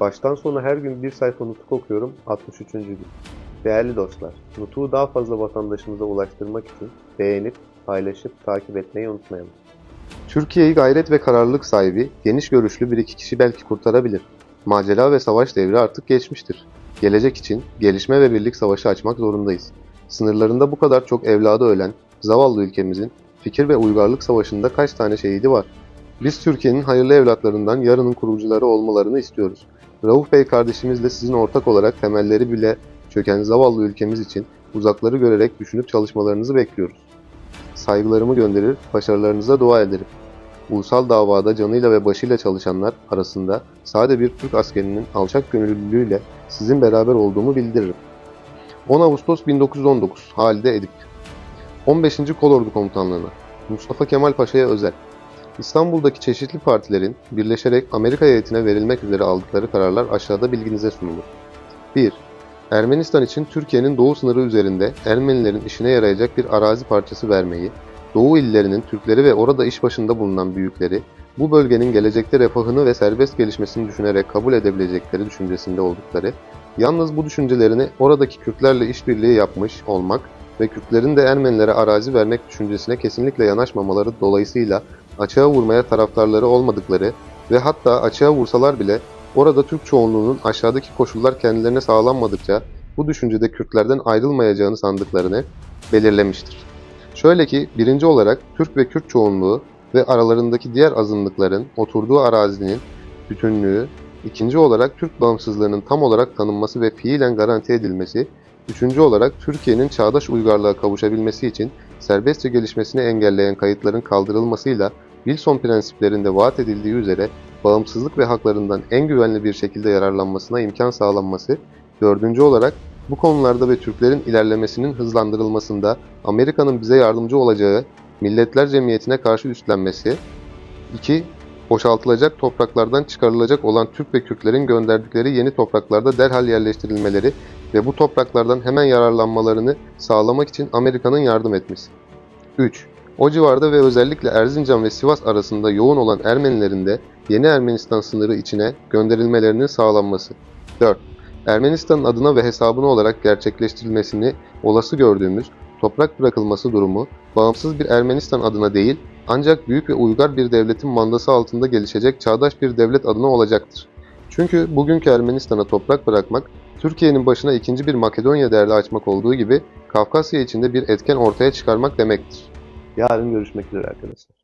Baştan sona her gün bir sayfa nutuk okuyorum 63. gün. Değerli dostlar, nutuğu daha fazla vatandaşımıza ulaştırmak için beğenip, paylaşıp, takip etmeyi unutmayalım. Türkiye'yi gayret ve kararlılık sahibi, geniş görüşlü bir iki kişi belki kurtarabilir. Macera ve savaş devri artık geçmiştir. Gelecek için gelişme ve birlik savaşı açmak zorundayız. Sınırlarında bu kadar çok evladı ölen, zavallı ülkemizin fikir ve uygarlık savaşında kaç tane şehidi var? Biz Türkiye'nin hayırlı evlatlarından yarının kurucuları olmalarını istiyoruz. Rauf Bey kardeşimizle sizin ortak olarak temelleri bile çöken zavallı ülkemiz için uzakları görerek düşünüp çalışmalarınızı bekliyoruz. Saygılarımı gönderir, başarılarınıza dua ederim. Ulusal davada canıyla ve başıyla çalışanlar arasında sade bir Türk askerinin alçak gönüllülüğüyle sizin beraber olduğumu bildiririm. 10 Ağustos 1919 Halide Edip 15. Kolordu Komutanlığı'na Mustafa Kemal Paşa'ya özel İstanbul'daki çeşitli partilerin birleşerek Amerika heyetine verilmek üzere aldıkları kararlar aşağıda bilginize sunulur. 1. Ermenistan için Türkiye'nin doğu sınırı üzerinde Ermenilerin işine yarayacak bir arazi parçası vermeyi, Doğu illerinin Türkleri ve orada iş başında bulunan büyükleri, bu bölgenin gelecekte refahını ve serbest gelişmesini düşünerek kabul edebilecekleri düşüncesinde oldukları, yalnız bu düşüncelerini oradaki Kürtlerle işbirliği yapmış olmak ve Kürtlerin de Ermenilere arazi vermek düşüncesine kesinlikle yanaşmamaları dolayısıyla açığa vurmaya taraftarları olmadıkları ve hatta açığa vursalar bile orada Türk çoğunluğunun aşağıdaki koşullar kendilerine sağlanmadıkça bu düşüncede Kürtlerden ayrılmayacağını sandıklarını belirlemiştir. Şöyle ki birinci olarak Türk ve Kürt çoğunluğu ve aralarındaki diğer azınlıkların oturduğu arazinin bütünlüğü, ikinci olarak Türk bağımsızlığının tam olarak tanınması ve fiilen garanti edilmesi, üçüncü olarak Türkiye'nin çağdaş uygarlığa kavuşabilmesi için serbestçe gelişmesini engelleyen kayıtların kaldırılmasıyla Wilson prensiplerinde vaat edildiği üzere bağımsızlık ve haklarından en güvenli bir şekilde yararlanmasına imkan sağlanması, dördüncü olarak bu konularda ve Türklerin ilerlemesinin hızlandırılmasında Amerika'nın bize yardımcı olacağı Milletler Cemiyeti'ne karşı üstlenmesi, 2. Boşaltılacak topraklardan çıkarılacak olan Türk ve Kürtlerin gönderdikleri yeni topraklarda derhal yerleştirilmeleri ve bu topraklardan hemen yararlanmalarını sağlamak için Amerika'nın yardım etmesi. 3. O civarda ve özellikle Erzincan ve Sivas arasında yoğun olan Ermenilerin de yeni Ermenistan sınırı içine gönderilmelerinin sağlanması. 4. Ermenistan'ın adına ve hesabına olarak gerçekleştirilmesini olası gördüğümüz toprak bırakılması durumu bağımsız bir Ermenistan adına değil ancak büyük ve uygar bir devletin mandası altında gelişecek çağdaş bir devlet adına olacaktır. Çünkü bugünkü Ermenistan'a toprak bırakmak Türkiye'nin başına ikinci bir Makedonya derdi açmak olduğu gibi Kafkasya içinde bir etken ortaya çıkarmak demektir. Yarın görüşmek üzere arkadaşlar.